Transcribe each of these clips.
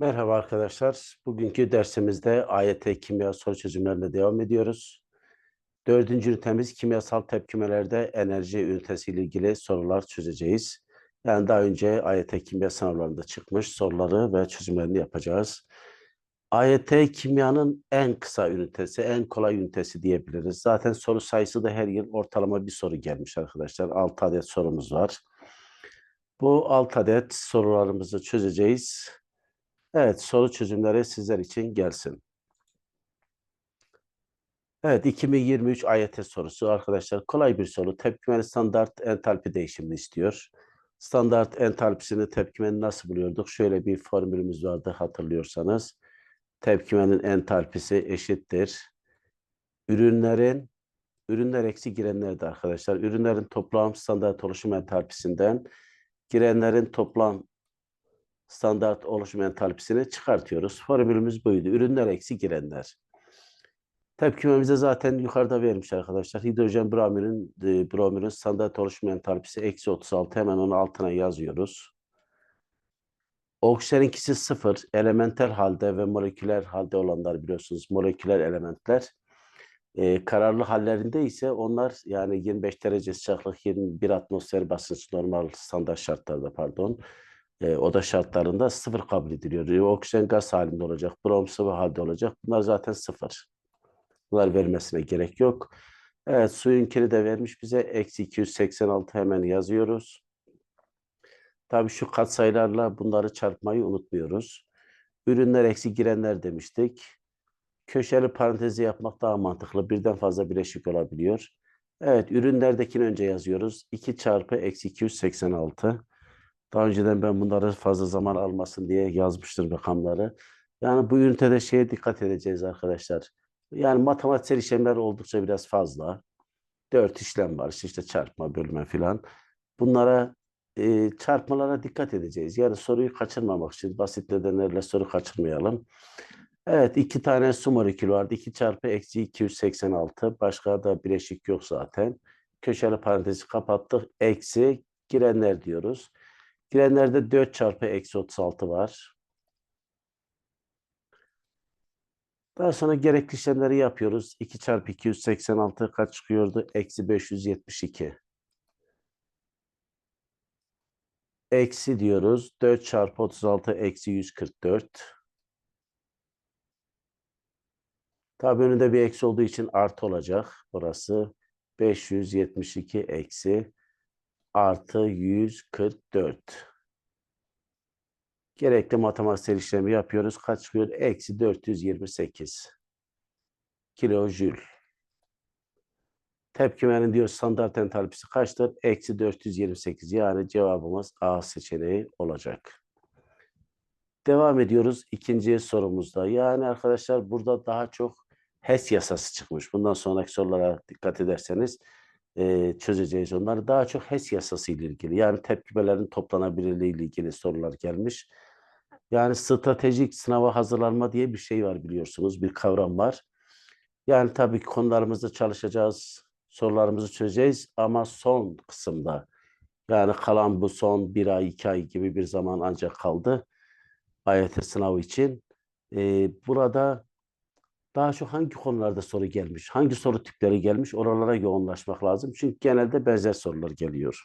Merhaba arkadaşlar. Bugünkü dersimizde AYT kimya soru çözümlerine devam ediyoruz. Dördüncü ünitemiz kimyasal tepkimelerde enerji ünitesi ile ilgili sorular çözeceğiz. Yani daha önce AYT kimya sınavlarında çıkmış soruları ve çözümlerini yapacağız. AYT kimyanın en kısa ünitesi, en kolay ünitesi diyebiliriz. Zaten soru sayısı da her yıl ortalama bir soru gelmiş arkadaşlar. 6 adet sorumuz var. Bu 6 adet sorularımızı çözeceğiz. Evet, soru çözümleri sizler için gelsin. Evet, 2023 AYT sorusu arkadaşlar. Kolay bir soru. Tepkimenin standart entalpi değişimini istiyor. Standart entalpisini tepkimenin nasıl buluyorduk? Şöyle bir formülümüz vardı hatırlıyorsanız. Tepkimenin entalpisi eşittir. Ürünlerin, ürünler eksi girenlerdi arkadaşlar. Ürünlerin toplam standart oluşum entalpisinden girenlerin toplam standart oluşum entalpisini çıkartıyoruz. Formülümüz buydu. Ürünler eksi girenler. Tepkimemize zaten yukarıda vermiş arkadaşlar. Hidrojen bromürün, e, bromürün standart oluşum entalpisi eksi 36. Hemen onu altına yazıyoruz. Oksijeninkisi sıfır. Elementel halde ve moleküler halde olanlar biliyorsunuz. Moleküler elementler. Ee, kararlı hallerinde ise onlar yani 25 derece sıcaklık, 21 atmosfer basınç normal standart şartlarda pardon e, oda şartlarında sıfır kabul ediliyor. Oksijen gaz halinde olacak, brom sıvı halde olacak. Bunlar zaten sıfır. Bunlar vermesine gerek yok. Evet suyunkini de vermiş bize. Eksi 286 hemen yazıyoruz. Tabii şu katsayılarla bunları çarpmayı unutmuyoruz. Ürünler eksi girenler demiştik. Köşeli parantezi yapmak daha mantıklı. Birden fazla bileşik olabiliyor. Evet ürünlerdekini önce yazıyoruz. 2 çarpı eksi 286. Daha önceden ben bunları fazla zaman almasın diye yazmıştım rakamları. Yani bu ünitede şeye dikkat edeceğiz arkadaşlar. Yani matematiksel işlemler oldukça biraz fazla. Dört işlem var işte çarpma, bölme filan. Bunlara e, çarpmalara dikkat edeceğiz. Yani soruyu kaçırmamak için basit nedenlerle soru kaçırmayalım. Evet iki tane su molekülü vardı. 2 çarpı eksi 286. Başka da bileşik yok zaten. Köşeli parantezi kapattık. Eksi girenler diyoruz. Girenlerde 4 çarpı eksi 36 var. Daha sonra gerekli işlemleri yapıyoruz. 2 çarpı 286 kaç çıkıyordu? Eksi 572. Eksi diyoruz. 4 çarpı 36 eksi 144. Tabi önünde bir eksi olduğu için artı olacak. Burası 572 eksi artı 144. Gerekli matematiksel işlemi yapıyoruz. Kaç çıkıyor? Eksi 428 kilojül. Tepkimenin diyor standart entalpisi kaçtır? Eksi 428. Yani cevabımız A seçeneği olacak. Devam ediyoruz ikinci sorumuzda. Yani arkadaşlar burada daha çok HES yasası çıkmış. Bundan sonraki sorulara dikkat ederseniz e, çözeceğiz onları. Daha çok HES yasası ile ilgili yani tepkimelerin toplanabilirliği ile ilgili sorular gelmiş. Yani stratejik sınava hazırlanma diye bir şey var biliyorsunuz. Bir kavram var. Yani tabii ki konularımızda çalışacağız, sorularımızı çözeceğiz ama son kısımda yani kalan bu son bir ay, iki ay gibi bir zaman ancak kaldı AYT sınavı için. Ee, burada daha çok hangi konularda soru gelmiş, hangi soru tipleri gelmiş oralara yoğunlaşmak lazım. Çünkü genelde benzer sorular geliyor.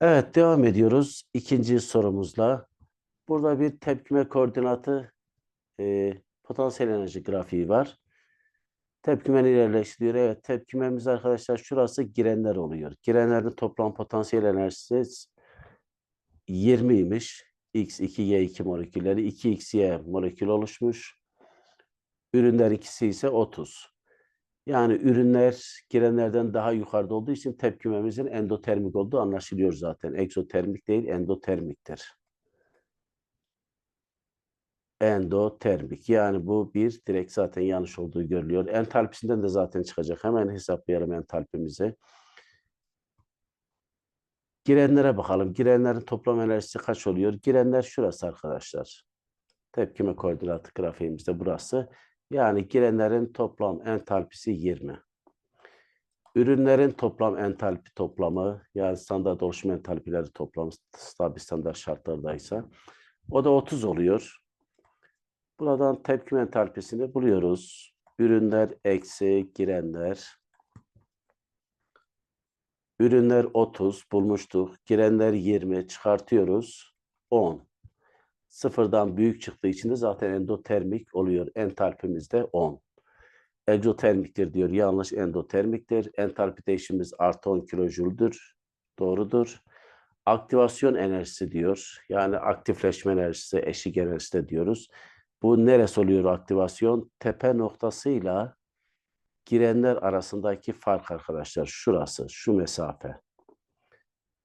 Evet devam ediyoruz ikinci sorumuzla. Burada bir tepkime koordinatı e, potansiyel enerji grafiği var. Tepkimen ilerleştiriyor. Evet tepkimemiz arkadaşlar şurası girenler oluyor. Girenlerin toplam potansiyel enerjisi 20'ymiş. X2, Y2 molekülleri 2XY molekül oluşmuş. Ürünler ikisi ise 30. Yani ürünler girenlerden daha yukarıda olduğu için tepkimemizin endotermik olduğu anlaşılıyor zaten. Egzotermik değil, endotermiktir. Endotermik. Yani bu bir direkt zaten yanlış olduğu görülüyor. Entalpisinden de zaten çıkacak. Hemen hesaplayalım entalpimizi. Girenlere bakalım. Girenlerin toplam enerjisi kaç oluyor? Girenler şurası arkadaşlar. Tepkime koordinatı grafiğimizde burası. Yani girenlerin toplam entalpisi 20. Ürünlerin toplam entalpi toplamı yani standart oluşum entalpileri toplamı stabil standart şartlardaysa O da 30 oluyor. Buradan tepkime entalpisini buluyoruz. Ürünler eksi girenler. Ürünler 30 bulmuştuk. Girenler 20 çıkartıyoruz. 10. Sıfırdan büyük çıktığı için de zaten endotermik oluyor. Entalpimiz de 10. Egzotermiktir diyor. Yanlış endotermiktir. Entalpi değişimimiz artı 10 kilojüldür. Doğrudur. Aktivasyon enerjisi diyor. Yani aktifleşme enerjisi, eşik enerjisi de diyoruz. Bu neresi oluyor aktivasyon? Tepe noktasıyla girenler arasındaki fark arkadaşlar. Şurası, şu mesafe.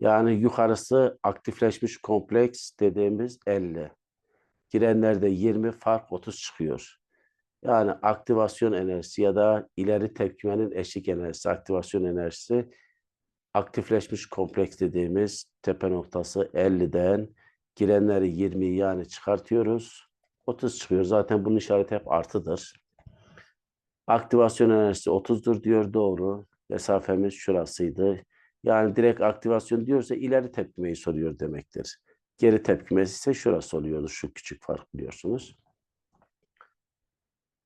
Yani yukarısı aktifleşmiş kompleks dediğimiz 50. Girenlerde 20, fark 30 çıkıyor. Yani aktivasyon enerjisi ya da ileri tepkimenin eşik enerjisi, aktivasyon enerjisi aktifleşmiş kompleks dediğimiz tepe noktası 50'den girenleri 20 yani çıkartıyoruz. 30 çıkıyor. Zaten bunun işareti hep artıdır. Aktivasyon enerjisi 30'dur diyor. Doğru. Mesafemiz şurasıydı. Yani direkt aktivasyon diyorsa ileri tepkimeyi soruyor demektir. Geri tepkimesi ise şurası oluyordu. Şu küçük fark biliyorsunuz.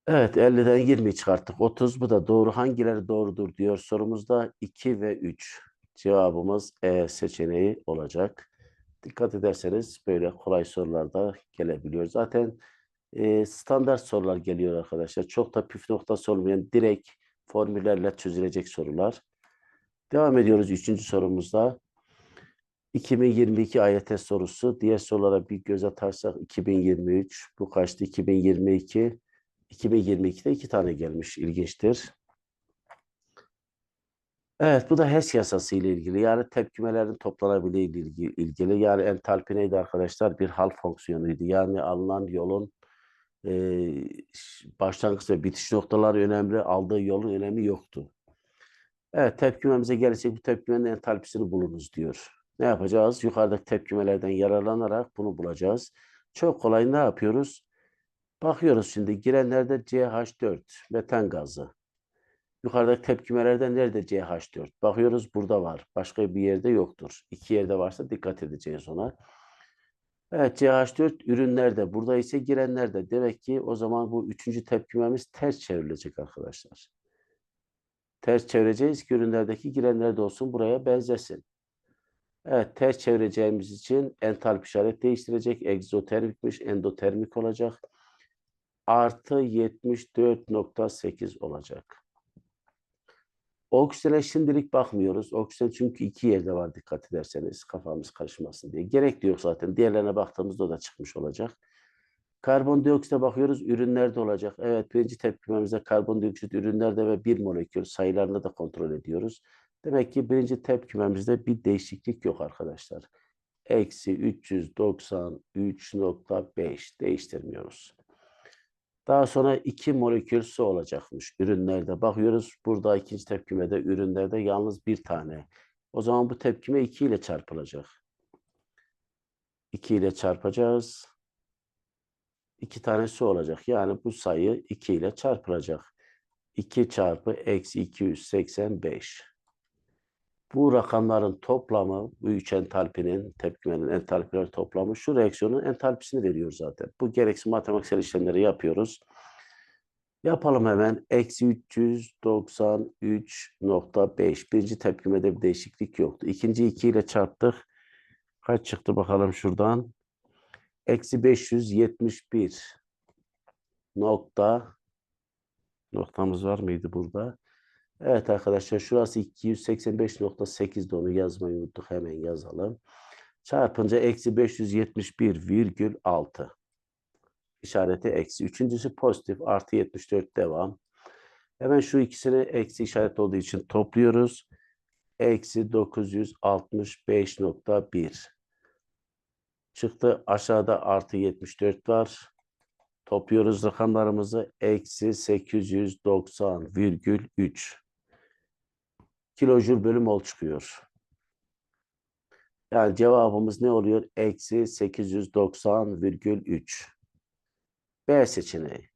Evet 50'den 20 çıkarttık. 30 bu da doğru. Hangileri doğrudur diyor sorumuzda 2 ve 3. Cevabımız E seçeneği olacak. Dikkat ederseniz böyle kolay sorular da gelebiliyor. Zaten e, standart sorular geliyor arkadaşlar. Çok da püf noktası olmayan direkt formüllerle çözülecek sorular. Devam ediyoruz üçüncü sorumuzda. 2022 AYT sorusu. Diğer sorulara bir göz atarsak 2023. Bu kaçtı? 2022. 2022'de iki tane gelmiş. İlginçtir. Evet bu da HES yasası ile ilgili. Yani tepkimelerin toplanabiliği ile ilgili. Yani entalpi neydi arkadaşlar? Bir hal fonksiyonuydu. Yani alınan yolun e, başlangıç ve bitiş noktaları önemli. Aldığı yolun önemi yoktu. Evet tepkimemize gelecek bu tepkimenin entalpisini bulunuz diyor. Ne yapacağız? Yukarıdaki tepkimelerden yararlanarak bunu bulacağız. Çok kolay ne yapıyoruz? Bakıyoruz şimdi girenlerde CH4 metan gazı. Yukarıdaki tepkimelerde nerede CH4? Bakıyoruz burada var. Başka bir yerde yoktur. İki yerde varsa dikkat edeceğiz ona. Evet CH4 ürünlerde. Burada ise girenlerde. Demek ki o zaman bu üçüncü tepkimemiz ters çevrilecek arkadaşlar. Ters çevireceğiz ki ürünlerdeki girenlerde olsun buraya benzesin. Evet ters çevireceğimiz için entalpi işaret değiştirecek. Egzotermikmiş endotermik olacak. Artı 74.8 olacak. Oksijene şimdilik bakmıyoruz. Oksijen çünkü iki yerde var dikkat ederseniz kafamız karışmasın diye. Gerek de yok zaten. Diğerlerine baktığımızda o da çıkmış olacak. Karbondioksite bakıyoruz. Ürünlerde olacak. Evet birinci tepkimemizde karbondioksit ürünlerde ve bir molekül sayılarını da kontrol ediyoruz. Demek ki birinci tepkimemizde bir değişiklik yok arkadaşlar. Eksi 393.5 değiştirmiyoruz. Daha sonra iki molekül su olacakmış ürünlerde. Bakıyoruz burada ikinci tepkimede ürünlerde yalnız bir tane. O zaman bu tepkime 2 ile çarpılacak. 2 ile çarpacağız. 2 tane su olacak. Yani bu sayı 2 ile çarpılacak. 2 çarpı eksi 285. Bu rakamların toplamı, bu üç entalpinin, tepkimenin entalpiler toplamı şu reaksiyonun entalpisini veriyor zaten. Bu gereksiz matematiksel işlemleri yapıyoruz. Yapalım hemen. Eksi 393.5. Birinci tepkimede bir değişiklik yoktu. İkinci 2 ile çarptık. Kaç çıktı bakalım şuradan. Eksi 571 nokta noktamız var mıydı burada? Evet arkadaşlar şurası 285.8'de onu yazmayı unuttuk. Hemen yazalım. Çarpınca eksi 571,6. İşareti eksi. Üçüncüsü pozitif. Artı 74 devam. Hemen şu ikisini eksi işaret olduğu için topluyoruz. Eksi 965.1. Çıktı. Aşağıda artı 74 var. Topluyoruz rakamlarımızı. Eksi 890,3 kilojül bölü mol çıkıyor. Yani cevabımız ne oluyor? Eksi 890,3. B seçeneği.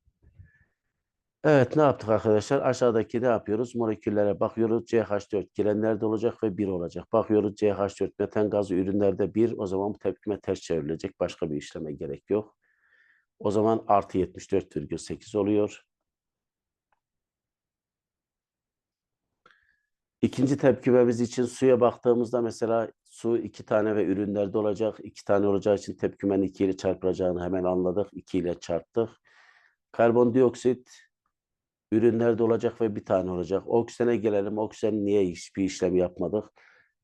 Evet ne yaptık arkadaşlar? Aşağıdaki ne yapıyoruz? Moleküllere bakıyoruz. CH4 girenlerde olacak ve 1 olacak. Bakıyoruz CH4 metan gazı ürünlerde 1. O zaman bu tepkime ters çevrilecek. Başka bir işleme gerek yok. O zaman artı 74,8 oluyor. İkinci tepkimemiz için suya baktığımızda mesela su iki tane ve ürünlerde olacak. İki tane olacağı için tepkimenin 2 ile çarpılacağını hemen anladık. 2 ile çarptık. Karbondioksit ürünlerde olacak ve bir tane olacak. Oksijene gelelim. Oksijen niye hiçbir işlem yapmadık?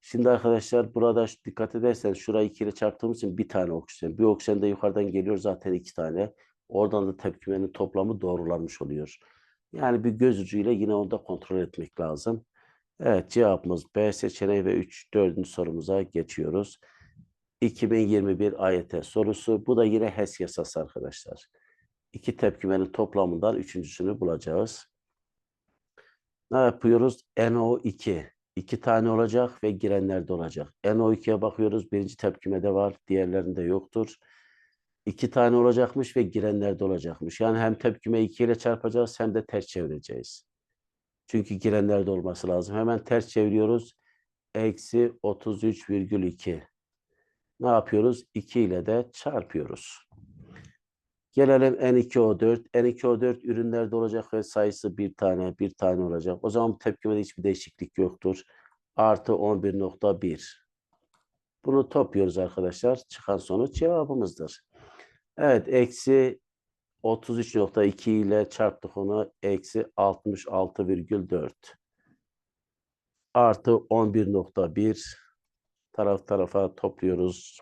Şimdi arkadaşlar burada dikkat ederseniz şurayı 2 ile çarptığımız için bir tane oksijen. Bir oksijen de yukarıdan geliyor zaten iki tane. Oradan da tepkimenin toplamı doğrulanmış oluyor. Yani bir göz ucuyla yine onu da kontrol etmek lazım. Evet cevabımız B seçeneği ve 3 4. sorumuza geçiyoruz. 2021 AYT sorusu. Bu da yine HES yasası arkadaşlar. İki tepkimenin toplamından üçüncüsünü bulacağız. Ne yapıyoruz? NO2. iki tane olacak ve girenlerde olacak. NO2'ye bakıyoruz. Birinci tepkimede var. Diğerlerinde yoktur. İki tane olacakmış ve girenlerde olacakmış. Yani hem tepkime 2 ile çarpacağız hem de ters çevireceğiz. Çünkü girenlerde olması lazım. Hemen ters çeviriyoruz. Eksi 33,2. Ne yapıyoruz? 2 ile de çarpıyoruz. Gelelim N2O4. N2O4 ürünlerde olacak ve sayısı bir tane, bir tane olacak. O zaman tepkimede hiçbir değişiklik yoktur. Artı 11.1. Bunu topluyoruz arkadaşlar. Çıkan sonuç cevabımızdır. Evet, eksi 33.2 ile çarptık onu. Eksi 66,4. Artı 11.1. Taraf tarafa topluyoruz.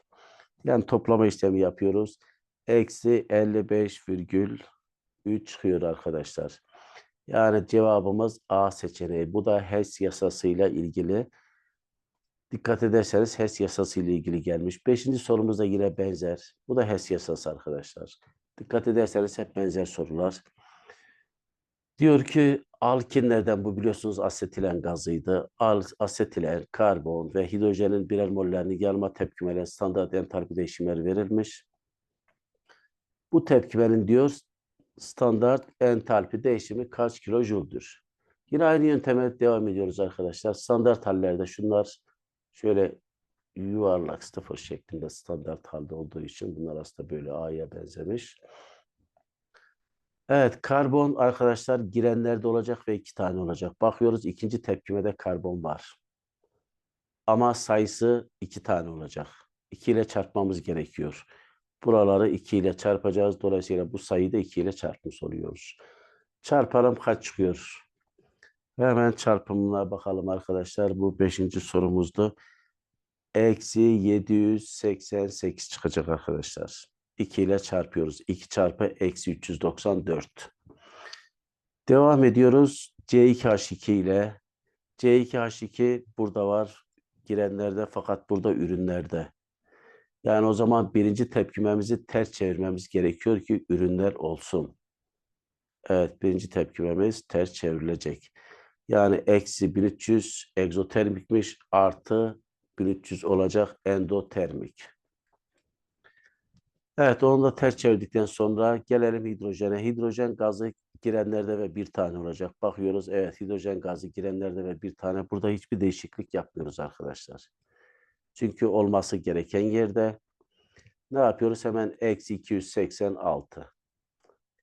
Yani toplama işlemi yapıyoruz. Eksi 55,3 çıkıyor arkadaşlar. Yani cevabımız A seçeneği. Bu da HES yasasıyla ilgili. Dikkat ederseniz HES yasası ile ilgili gelmiş. Beşinci sorumuz da yine benzer. Bu da HES yasası arkadaşlar. Dikkat ederseniz hep benzer sorular. Diyor ki alkinlerden bu biliyorsunuz asetilen gazıydı. Al, asetilen, karbon ve hidrojenin birer mollerini yanma tepkimeleri standart entalpi değişimleri verilmiş. Bu tepkimenin diyor standart entalpi değişimi kaç kilojoule'dur? Yine aynı yönteme devam ediyoruz arkadaşlar. Standart hallerde şunlar şöyle yuvarlak sıfır şeklinde standart halde olduğu için bunlar aslında böyle A'ya benzemiş. Evet, karbon arkadaşlar girenlerde olacak ve iki tane olacak. Bakıyoruz ikinci tepkimede karbon var. Ama sayısı iki tane olacak. 2 ile çarpmamız gerekiyor. Buraları 2 ile çarpacağız. Dolayısıyla bu sayıyı da 2 ile çarpmış oluyoruz. Çarpalım kaç çıkıyor? Hemen çarpımına bakalım arkadaşlar. Bu beşinci sorumuzdu. Eksi 788 çıkacak arkadaşlar. 2 ile çarpıyoruz. 2 çarpı eksi 394. Devam ediyoruz. C2H2 ile. C2H2 burada var. Girenlerde fakat burada ürünlerde. Yani o zaman birinci tepkimemizi ters çevirmemiz gerekiyor ki ürünler olsun. Evet birinci tepkimemiz ters çevrilecek. Yani eksi 1300 egzotermikmiş artı 1300 olacak endotermik. Evet onu da ters çevirdikten sonra gelelim hidrojene. Hidrojen gazı girenlerde ve bir tane olacak. Bakıyoruz evet hidrojen gazı girenlerde ve bir tane. Burada hiçbir değişiklik yapmıyoruz arkadaşlar. Çünkü olması gereken yerde ne yapıyoruz? Hemen eksi 286.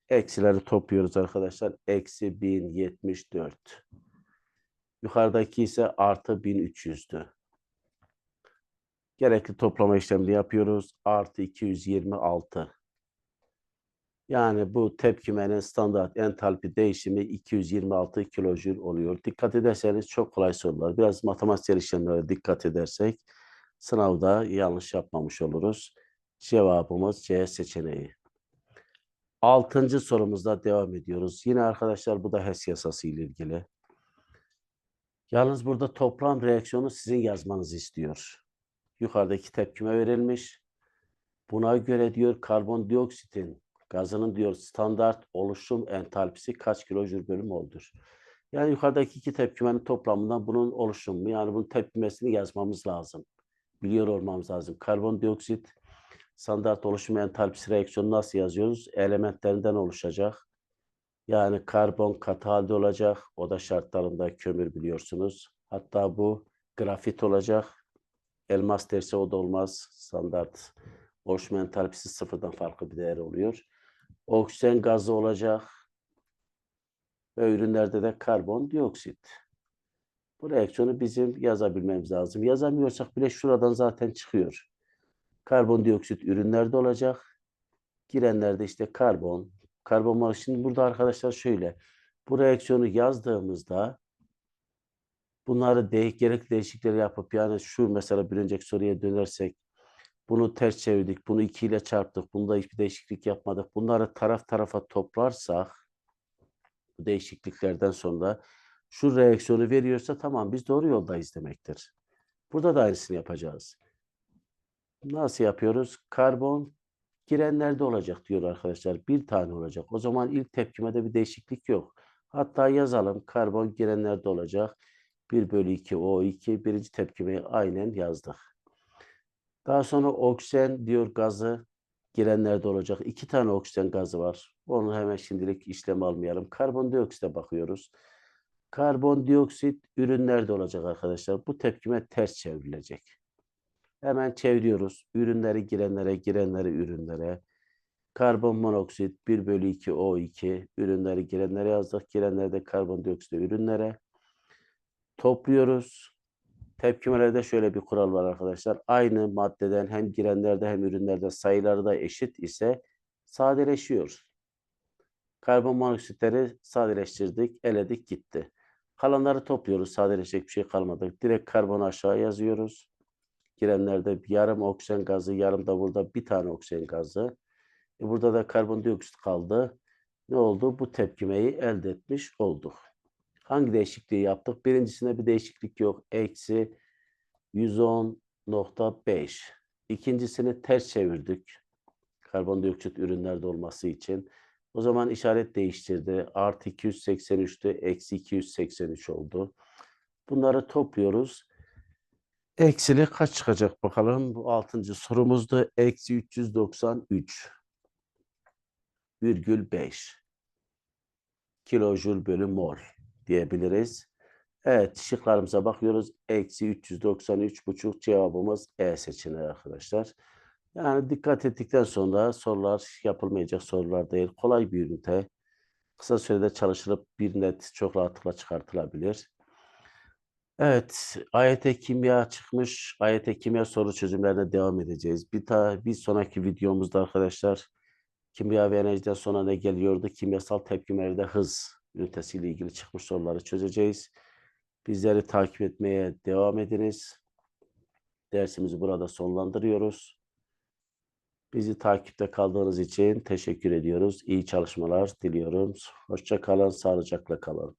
Eksileri topluyoruz arkadaşlar. Eksi 1074. Yukarıdaki ise artı 1300'dü. Gerekli toplama işlemini yapıyoruz. Artı 226. Yani bu tepkimenin standart entalpi değişimi 226 kilojül oluyor. Dikkat ederseniz çok kolay sorular. Biraz matematiksel işlemlere dikkat edersek sınavda yanlış yapmamış oluruz. Cevabımız C seçeneği. Altıncı sorumuzda devam ediyoruz. Yine arkadaşlar bu da HES yasası ile ilgili. Yalnız burada toplam reaksiyonu sizin yazmanızı istiyor. Yukarıdaki tepkime verilmiş. Buna göre diyor karbondioksitin gazının diyor standart oluşum entalpisi kaç kilojül bölüm oldur? Yani yukarıdaki iki tepkimenin toplamından bunun oluşumu yani bunun tepkimesini yazmamız lazım. Biliyor olmamız lazım. Karbondioksit standart oluşum entalpisi reaksiyonu nasıl yazıyoruz? Elementlerinden oluşacak. Yani karbon katı halde olacak. Oda şartlarında kömür biliyorsunuz. Hatta bu grafit olacak. Elmas derse o da olmaz. Standart Boltzmann entalpisi sıfırdan farklı bir değer oluyor. Oksijen gazı olacak. Ve ürünlerde de karbondioksit. Bu reaksiyonu bizim yazabilmemiz lazım. Yazamıyorsak bile şuradan zaten çıkıyor. Karbondioksit ürünlerde olacak. Girenlerde işte karbon. Karbon var. Şimdi burada arkadaşlar şöyle. Bu reaksiyonu yazdığımızda bunları de, gerekli değişiklikleri yapıp yani şu mesela bir önceki soruya dönersek bunu ters çevirdik. Bunu 2 ile çarptık. Bunda hiçbir değişiklik yapmadık. Bunları taraf tarafa toplarsak bu değişikliklerden sonra şu reaksiyonu veriyorsa tamam biz doğru yoldayız demektir. Burada da aynısını yapacağız. Nasıl yapıyoruz? Karbon girenlerde olacak diyor arkadaşlar. Bir tane olacak. O zaman ilk tepkimede bir değişiklik yok. Hatta yazalım. Karbon girenlerde olacak. 1 bölü 2 O2. Birinci tepkimeyi aynen yazdık. Daha sonra oksijen diyor gazı girenlerde olacak. İki tane oksijen gazı var. Onu hemen şimdilik işlem almayalım. Karbondioksite bakıyoruz. Karbondioksit ürünlerde olacak arkadaşlar. Bu tepkime ters çevrilecek. Hemen çeviriyoruz. Ürünleri girenlere, girenleri ürünlere. Karbon monoksit 1 bölü 2 O2. Ürünleri girenlere yazdık. Girenleri de karbondioksit ürünlere. Topluyoruz. Tepkimelerde şöyle bir kural var arkadaşlar. Aynı maddeden hem girenlerde hem ürünlerde sayıları da eşit ise sadeleşiyor. Karbon monoksitleri sadeleştirdik, eledik gitti. Kalanları topluyoruz. Sadeleşecek bir şey kalmadı. Direkt karbonu aşağı yazıyoruz. Girenlerde yarım oksijen gazı, yarım da burada bir tane oksijen gazı. E burada da karbondioksit kaldı. Ne oldu? Bu tepkimeyi elde etmiş olduk. Hangi değişikliği yaptık? Birincisinde bir değişiklik yok. Eksi 110.5. İkincisini ters çevirdik. Karbondioksit ürünlerde olması için. O zaman işaret değiştirdi. Artı 283'tü. Eksi 283 oldu. Bunları topluyoruz. Eksili kaç çıkacak bakalım. Bu altıncı sorumuzda eksi 393 virgül 5 kilojül bölü mol diyebiliriz. Evet şıklarımıza bakıyoruz. Eksi 393 buçuk cevabımız E seçeneği arkadaşlar. Yani dikkat ettikten sonra sorular yapılmayacak sorular değil. Kolay bir ünite. Kısa sürede çalışılıp bir net çok rahatlıkla çıkartılabilir. Evet, AYT kimya çıkmış. AYT kimya soru çözümlerine devam edeceğiz. Bir, ta, bir sonraki videomuzda arkadaşlar kimya ve enerjiden sonra ne geliyordu? Kimyasal tepkimelerde hız ünitesiyle ilgili çıkmış soruları çözeceğiz. Bizleri takip etmeye devam ediniz. Dersimizi burada sonlandırıyoruz. Bizi takipte kaldığınız için teşekkür ediyoruz. İyi çalışmalar diliyorum. Hoşça kalın, sağlıcakla kalın.